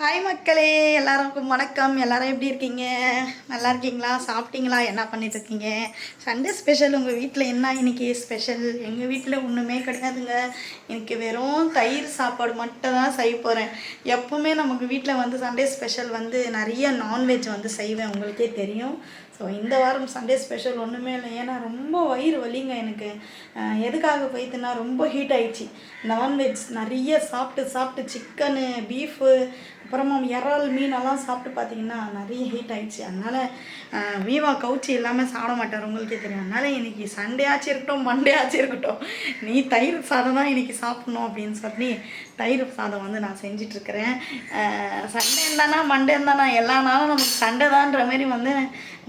Hi, hi மக்களே. எல்லாருக்கும் வணக்கம். எல்லாரும் எப்படி இருக்கீங்க? நல்லா இருக்கீங்களா? சாப்பிட்டீங்களா? என்ன பண்ணிட்டு இருக்கீங்க? சண்டே ஸ்பெஷல் உங்கள் வீட்டில் என்ன இன்னைக்கு ஸ்பெஷல் எங்கள் வீட்டில் ஒன்றுமே கிடையாதுங்க. எனக்கு வெறும் தயிர் சாப்பாடு மட்டும் தான் செய்ய போகிறேன் எப்பவுமே நமக்கு வீட்டில் வந்து சண்டே ஸ்பெஷல் வந்து நிறைய நான்வெஜ் வந்து செய்வேன். உங்களுக்கே தெரியும். ஸோ இந்த வாரம் சண்டே ஸ்பெஷல் ஒன்றுமே இல்லை. ஏன்னா ரொம்ப வயிறு வலிங்க எனக்கு. எதுக்காக போயிட்டுனா ரொம்ப ஹீட் ஆயிடுச்சு. நான்வெஜ் நிறைய சாப்பிட்டு சாப்பிட்டு சிக்கனு பீஃபு அப்புறம் இறால் மீனெல்லாம் சாப்பிட்டு பார்த்தீங்கன்னா நிறைய ஹீட் ஆயிடுச்சு. அதனால் வீவா கவுச்சி இல்லாமல் சாப்பிட மாட்டார். உங்களுக்கே தெரியும். அதனால் இன்னைக்கு சண்டே ஆச்சு இருக்கட்டும் மண்டே ஆச்சு இருக்கட்டும். நீ தயிர் சாதம் தான் இன்னைக்கு சாப்பிட்ணும் அப்படின்னு சொல்லி தயிர் சாதம் வந்து நான் செஞ்சிட்ருக்கிறேன் சண்டே இருந்தானா மண்டே இருந்தானா எல்லா நாளும் நமக்கு சண்டே தான்ற மாதிரி வந்து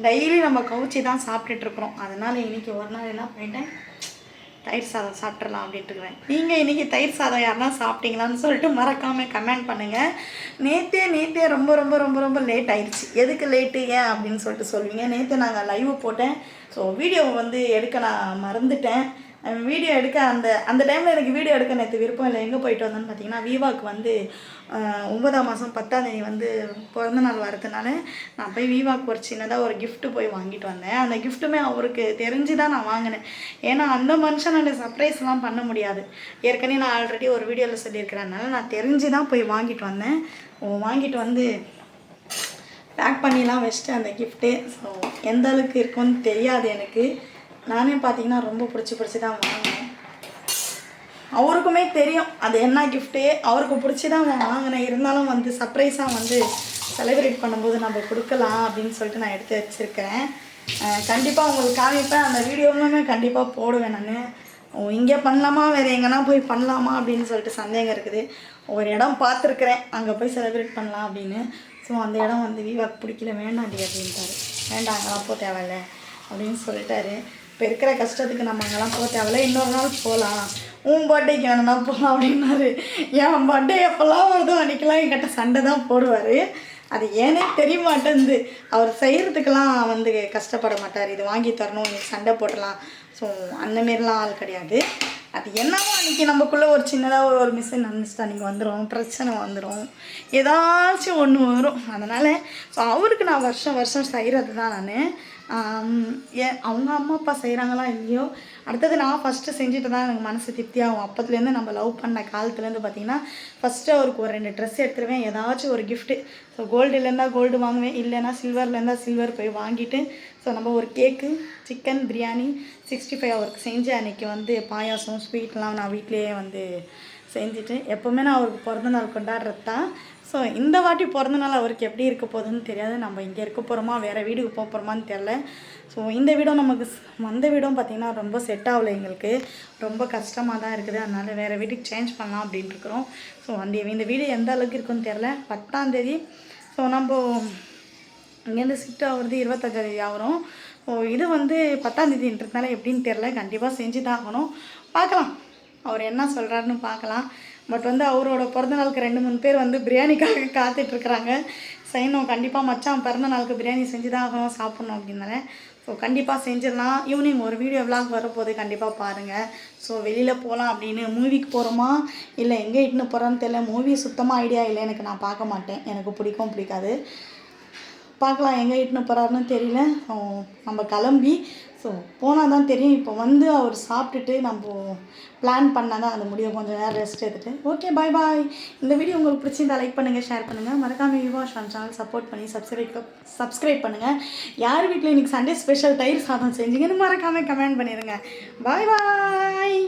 டெய்லி நம்ம கவுச்சி தான் சாப்பிட்டுட்ருக்குறோம் அதனால் இன்றைக்கி ஒரு நாள் என்ன பண்ணிட்டேன் தயிர் சாதம் சாப்பிட்றலாம் அப்படின்ட்டு இருக்கிறேன். நீங்கள் இன்றைக்கி தயிர் சாதம் யாருன்னா சாப்பிட்டீங்களான்னு சொல்லிட்டு மறக்காமல் கமெண்ட் பண்ணுங்கள் நேற்றே நேற்றே ரொம்ப ரொம்ப ரொம்ப ரொம்ப லேட் ஆயிடுச்சு எதுக்கு லேட்டு ஏன் அப்படின்னு சொல்லிட்டு சொல்லுவீங்க. நேற்று நாங்கள் லைவ் போட்டேன். ஸோ வீடியோவை வந்து எடுக்க நான் மறந்துட்டேன். வீடியோ எடுக்க அந்த அந்த டைமில் எனக்கு வீடியோ எடுக்க நேற்று விருப்பம் இல்லை. எங்கே போயிட்டு வந்தேன்னு பார்த்தீங்கன்னா விவாக்கு வந்து ஒன்பதாம் மாதம் பத்தாம் தேதி வந்து பிறந்த நாள் வரதுனால நான் போய் விவாக்கு ஒரு சின்னதாக ஒரு கிஃப்ட்டு போய் வாங்கிட்டு வந்தேன். அந்த கிஃப்ட்டுமே அவருக்கு தெரிஞ்சு தான் நான் வாங்கினேன். ஏன்னா அந்த மனுஷனோட சர்ப்ரைஸ்லாம் பண்ண முடியாது. ஏற்கனவே நான் ஆல்ரெடி ஒரு வீடியோவில் சொல்லியிருக்கிறேனால நான் தெரிஞ்சு தான் போய் வாங்கிட்டு வந்தேன். வாங்கிட்டு வந்து பேக் பண்ணிலாம் வச்சுட்டு அந்த கிஃப்ட்டு ஸோ எந்த அளவுக்கு இருக்கும்னு தெரியாது எனக்கு. நானே பார்த்தீங்கன்னா ரொம்ப பிடிச்சி பிடிச்சி தான் வாங்கினேன். அவருக்குமே தெரியும் அது என்ன கிஃப்ட்டு அவருக்கு பிடிச்சி தான் நான் வாங்கினேன். இருந்தாலும் வந்து சர்ப்ரைஸாக வந்து செலிப்ரேட் பண்ணும்போது நம்ம கொடுக்கலாம் அப்படின்னு சொல்லிட்டு நான் எடுத்து வச்சுருக்கிறேன் கண்டிப்பாக உங்களுக்கு காமிப்பேன். அந்த வீடியோவுமே கண்டிப்பாக போடுவேன் நான். ஓ இங்கே பண்ணலாமா? வேறு எங்கன்னா போய் பண்ணலாமா? அப்படின்னு சொல்லிட்டு சந்தேகம் இருக்குது. ஒரு இடம் பார்த்துருக்குறேன். அங்கே போய் செலிப்ரேட் பண்ணலாம் அப்படின்னு. ஸோ அந்த இடம் வந்து விவாக்கு பிடிக்கல. வேண்டாண்டி அப்படின்ட்டாரு. வேண்டாம் அங்கெல்லாம் போ தேவையில்ல அப்படின்னு சொல்லிட்டாரு. இப்போ இருக்கிற கஷ்டத்துக்கு நம்ம அங்கெல்லாம் போக தேவையில்ல. இன்னொரு நாள் போகலாம் உன் பர்த்டேக்கு வேணும்னா போகலாம் அப்படின்னாரு. என் பர்த்டே எப்போல்லாம் வருதோ அன்றைக்கெல்லாம் என்கிட்ட சண்டை தான் போடுவார். அது ஏனே தெரிய மாட்டேங்குது அவர் செய்கிறதுக்கெல்லாம் வந்து கஷ்டப்பட மாட்டார். இது வாங்கி தரணும் இன்னைக்கு சண்டை போடலாம் ஸோ அந்த மாரிலாம் ஆள் கிடையாது. அது என்னவோ அன்றைக்கி நமக்குள்ளே ஒரு சின்னதாக ஒரு ஒரு மிஸ் அண்டர்ஸ்டாண்டிங் வந்துடும் பிரச்சனை வந்துடும் ஏதாச்சும் ஒன்று வரும். அதனால் ஸோ அவருக்கு நான் வருஷம் வருஷம் செய்கிறது தான் நான். அவங்க அம்மா அப்பா செய்கிறாங்களா இல்லையோ? அடுத்தது நான் ஃபஸ்ட்டு செஞ்சுட்டு தான் எனக்கு மனசு திருப்தியாகும். அப்போத்துலேருந்து நம்ம லவ் பண்ண காலத்துலேருந்து பார்த்தீங்கன்னா ஃபஸ்ட்டு அவருக்கு ஒரு ரெண்டு ட்ரெஸ் எடுத்துருவேன். ஏதாச்சும் ஒரு கிஃப்ட்டு ஸோ கோல்டு இருந்தால் கோல்டு வாங்குவேன். இல்லைன்னா சில்வரில் இருந்தால் சில்வர் போய் வாங்கிட்டு ஸோ நம்ம ஒரு cake chicken biryani sixty five அவருக்கு செஞ்சு அன்றைக்கி வந்து பாயாசம் ஸ்வீட்லாம் நான் வீட்டிலேயே வந்து செஞ்சுட்டு எப்போவுமே நான் அவருக்கு பிறந்த நாள் கொண்டாடுறது தான் ஸோ இந்த வாட்டி பிறந்த நாள் அவருக்கு எப்படி இருக்க போகுதுன்னு தெரியாது. நம்ம இங்கே இருக்க போகிறோமா வேறு வீடுக்கு போக போகிறோமான்னு தெரில ஸோ இந்த வீடும் நமக்கு வந்த வீடும் பார்த்திங்கன்னா ரொம்ப செட் ஆகலை எங்களுக்கு. ரொம்ப கஷ்டமாக தான் இருக்குது. அதனால் வேறு வீட்டுக்கு சேஞ்ச் பண்ணலாம் அப்படின்ட்டு இருக்கிறோம். ஸோ அந்த இந்த வீடு எந்த அளவுக்கு இருக்குன்னு தெரில பத்தாந்தேதி ஸோ நம்ம இங்கேருந்து ஷிஃப்ட் ஆகிறது இருபத்தஞ்சாந்தேதி ஆகிறோம். ஸோ இது வந்து பத்தாந்தேதின்றதுனால எப்படின்னு தெரில கண்டிப்பாக செஞ்சு தான் ஆகணும். பார்க்கலாம். அவர் என்ன சொல்கிறாருன்னு பார்க்கலாம். பட் வந்து அவரோட பிறந்த நாளுக்கு ரெண்டு மூணு பேர் வந்து பிரியாணிக்காக காத்துட்ருக்குறாங்க. செய்யணும் கண்டிப்பாக மச்சான் பிறந்த நாளுக்கு பிரியாணி செஞ்சு தான் ஆகணும் சாப்பிட்ணும் அப்படின்னால. ஸோ கண்டிப்பாக செஞ்சிடலாம். ஈவினிங் ஒரு வீடியோ விளாக் வரப்போது கண்டிப்பாக பாருங்கள் ஸோ வெளியில் போகலாம் அப்படின்னு மூவிக்கு போகிறோமா இல்லை எங்கே இட்டுன்னு போகிறோன்னு தெரியல. மூவி சுத்தமாக ஐடியா இல்லை எனக்கு நான் பார்க்க மாட்டேன். எனக்கு பிடிக்கும் பிடிக்காது. பார்க்கலாம் எங்கே இட்டுன்னு போகிறாருன்னு தெரியல. நம்ம கிளம்பி ஸோ போனால் தான் தெரியும். இப்போ வந்து அவர் சாப்பிட்டுட்டு நம்ம பிளான் பண்ணால் தான் அது முடியும் கொஞ்சம் நேரம் ரெஸ்ட் எடுத்துட்டு. ஓகே பாய் பாய் இந்த வீடியோ உங்களுக்கு பிடிச்சிருந்தா லைக் பண்ணுங்கள் ஷேர் பண்ணுங்கள் மறக்காமல் விவா ஷான் சேனல் சப்போர்ட் பண்ணி சப்ஸ்கிரைப் சப்ஸ்கிரைப் பண்ணுங்கள் யார் வீட்டில் இன்றைக்கி சண்டே ஸ்பெஷல் தயிர் சாதம் செஞ்சீங்கன்னு மறக்காமல் கமெண்ட் பண்ணிடுங்க. பாய் பாய்